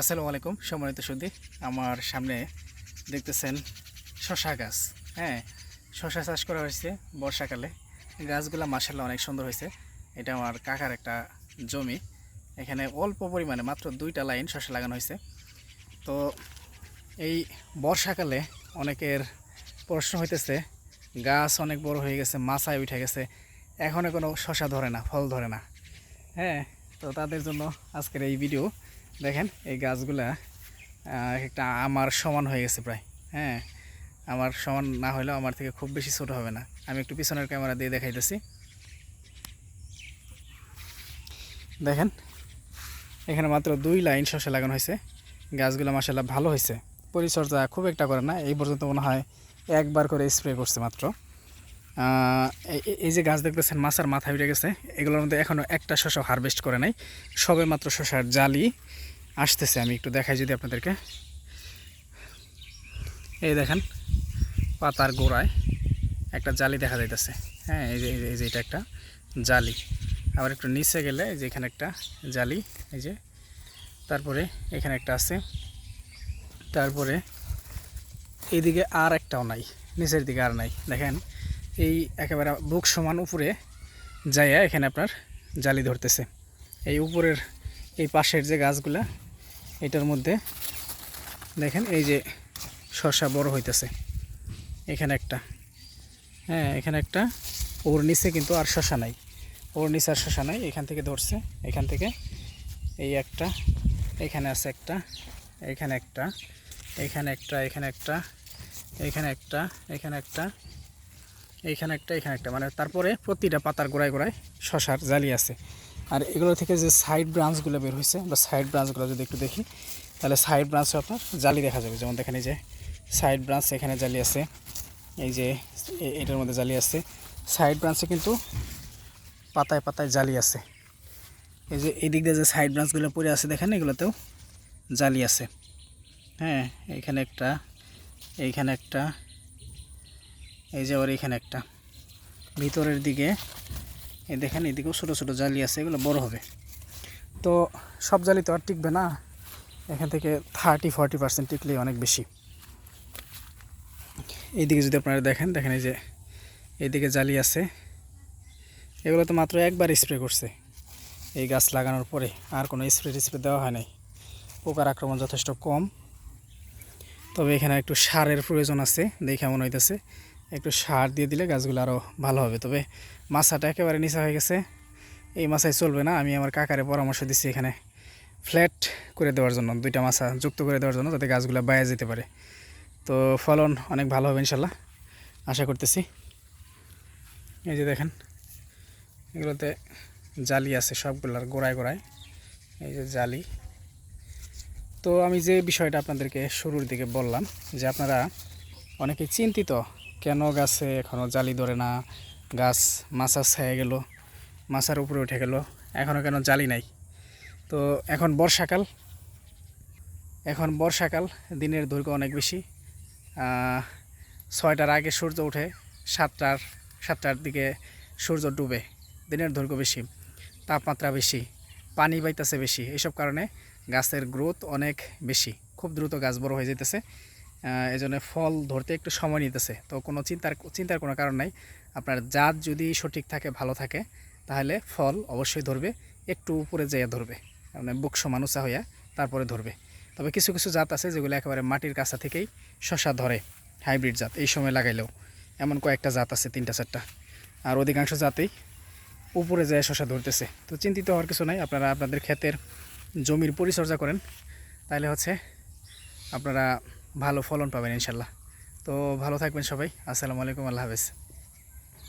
আসসালামু আলাইকুম, সম্মানিত সুদী আমার সামনে দেখতেছেন শশা গাছ। হ্যাঁ শশা চাষ করা হয়েছে বর্ষাকালে। গাছগুলো মাসাল্লাহ অনেক সুন্দর হয়েছে। এটা আমার কাকার একটা জমি। এখানে অল্প পরিমাণে মাত্র দুইটা লাইন শশা লাগানো হয়েছে। তো এই বর্ষাকালে অনেকের প্রশ্ন হইতেছে, গাছ অনেক বড় হয়ে গেছে, মাছায় উঠে গেছে। এখনও কোনো শশা ধরে না, ফল ধরে না। হ্যাঁ তো তাদের জন্য আজকের এই ভিডিও। দেখেন এই গাছগুলা একটা আমার সমান হয়ে গেছে প্রায় হ্যাঁ। আমার সমান না হলেও আমার থেকে খুব বেশি ছোট হবে না। আমি একটু পিছনের ক্যামেরা দিয়ে দেখাইতেছি। দেখেন, এখানে মাত্র দুই লাইন শসা লাগানো হয়েছে। গাছগুলো মাসাল্লাহ ভালো হয়েছে। পরিচর্যা খুব একটা করে না, এই পর্যন্ত মনে হয় একবার করে স্প্রে করছে মাত্র। এই- যে গাছ দেখতেছেন, মাছার মাথা উঠে গেছে। এগুলোর মধ্যে এখনও একটা শসা হারভেস্ট করে নাই। সবে মাত্র শসার জালি। আসতেছে, আমি একটু দেখাই যদি আপনাদেরকে। এই দেখেন, পাতার গোড়ায় একটা জালি দেখা যাইতেছে। হ্যাঁ এই যে, এই যে- এটা একটা জালি। আবার একটু নিচে গেলে এই যে এখানে একটা জালি, এই যে, তারপরে এখানে একটা আছে। তারপরে এইদিকে আর একটাও নাই, নিচের দিকে আর নাই। দেখেন, এই একেবারে বুক সমান উপরে যাইয়া এখানে আপনার জালি ধরতেছে। এই উপরের, এই পাশের যে গাছগুলা এটার মধ্যে দেখেন এই যে শসা বড় হইতেছে। এখানে একটা। হ্যাঁ এখানে একটা। ওর নিচে কিন্তু আর শসা নাই। ওর নিচে আর শসা নাই। এখান থেকে ধরছে। এখান থেকে এই একটা, এখানে আছে একটা, এখানে একটা এখানে একটা এখানে একটা এখানে একটা এখানে একটা এইখানে একটা, এখানে একটা। মানে তারপরে প্রতিটা পাতার গোড়ায় গোড়ায় শশার জালি আছে। আর এগুলো থেকে যে সাইড ব্রাঞ্চগুলো বের হয়েছে বা সাইড ব্রাঞ্চগুলো যদি একটু দেখি, তাহলে সাইড ব্রাঞ্চে আপনার জালি দেখা যাবে। যেমন দেখেন এই যে সাইড ব্রাঞ্চ এখানে জালি আছে, এই যে এটার মধ্যে জালি আছে। সাইড ব্রাঞ্চে কিন্তু পাতায় পাতায় জালি আছে। এই যে এই দিক দিয়ে যে সাইড ব্রাঞ্চগুলো পড়ে আছে, দেখেন এগুলোতেও জালি আছে। হ্যাঁ এখানে একটা, এইখানে একটা, এই যে আবার এখানে একটা। ভিতরের দিকে এই দেখেন, এদিকেও ছোটো ছোটো জালি আছে, এগুলো বড় হবে। তো সব জালি তো আর টিকবে না, এখান থেকে থার্টি ফর্টি পার্সেন্ট টিকলেই অনেক বেশি। এইদিকে যদি আপনারা দেখেন দেখেন এই যে, এইদিকে জালি আছে। এগুলো তো মাত্র একবার স্প্রে করছে। এই গাছ লাগানোর পরে আর কোনো স্প্রে টিস্প্রে দেওয়া হয় নাই। পোকার আক্রমণ যথেষ্ট কম। তবে এখানে একটু সারের প্রয়োজন আছে, দেখে মনে হইতেছে। একটু সার দিয়ে দিলে গাছগুলো আরও ভালো হবে। তবে মাছাটা একেবারে নিচা হয়ে গেছে। এই মাছায় চলবে না। আমি আমার কাকারে পরামর্শ দিচ্ছি এখানে ফ্ল্যাট করে দেওয়ার জন্য, দুইটা মাছা যুক্ত করে দেওয়ার জন্য যাতে গাছগুলো বাইরে যেতে পারে। তো ফলন অনেক ভালো হবে ইনশাল্লাহ, আশা করতেছি। এই যে দেখেন, এগুলোতে জালি আছে সবগুলোর গোড়ায় গোড়ায়। এই যে জালি। তো আমি যে বিষয়টা আপনাদেরকে শুরুর দিকে বললাম যে আপনারা অনেকে চিন্তিত কেন গাছে এখনও জালি ধরে না? গাছ মাছা ছায়া গেল, মাছার উপরে উঠে গেল এখনও কেন জালি নাই? তো এখন বর্ষাকাল এখন বর্ষাকাল, দিনের দৈর্ঘ্য অনেক বেশি। ছয়টার আগে সূর্য ওঠে সাতটার সাতটার দিকে সূর্য ডুবে, দিনের দৈর্ঘ্য বেশি, তাপমাত্রা বেশি, পানি পাইতেছে বেশি। এইসব কারণে গাছের গ্রোথ অনেক বেশি, খুব দ্রুত গাছ বড় হয়ে যেতেছে এই জন্য ফল ধরতে একটু সময় নিতেছে। তো কোনো চিন্তার চিন্তার কোনো কারণ নাই। আপনার জাত যদি সঠিক থাকে, ভালো থাকে, তাহলে ফল অবশ্যই ধরবে। একটু উপরে যেয়ে ধরবে। মানে বুক সমান উঁচা হইয়া তারপরে ধরবে। তবে কিছু কিছু জাত আছে যেগুলো একেবারে মাটির কাছা থেকেই শশা ধরে, হাইব্রিড জাত। এই সময় লাগাইলেও এমন কয়েকটা জাত আছে, তিনটা, চারটা। আর অধিকাংশ জাতেই উপরে যায় শশা ধরতেছে। তো চিন্তিত হওয়ার কিছু নাই। আপনারা আপনাদের ক্ষেতের জমির পরিচর্যা করেন। তাহলে হচ্ছে আপনারা ভালো ফলন পাবেন ইনশাল্লাহ। তো ভালো থাকবেন সবাই। আসসালামু আলাইকুম আল্লাহ হাফেজ।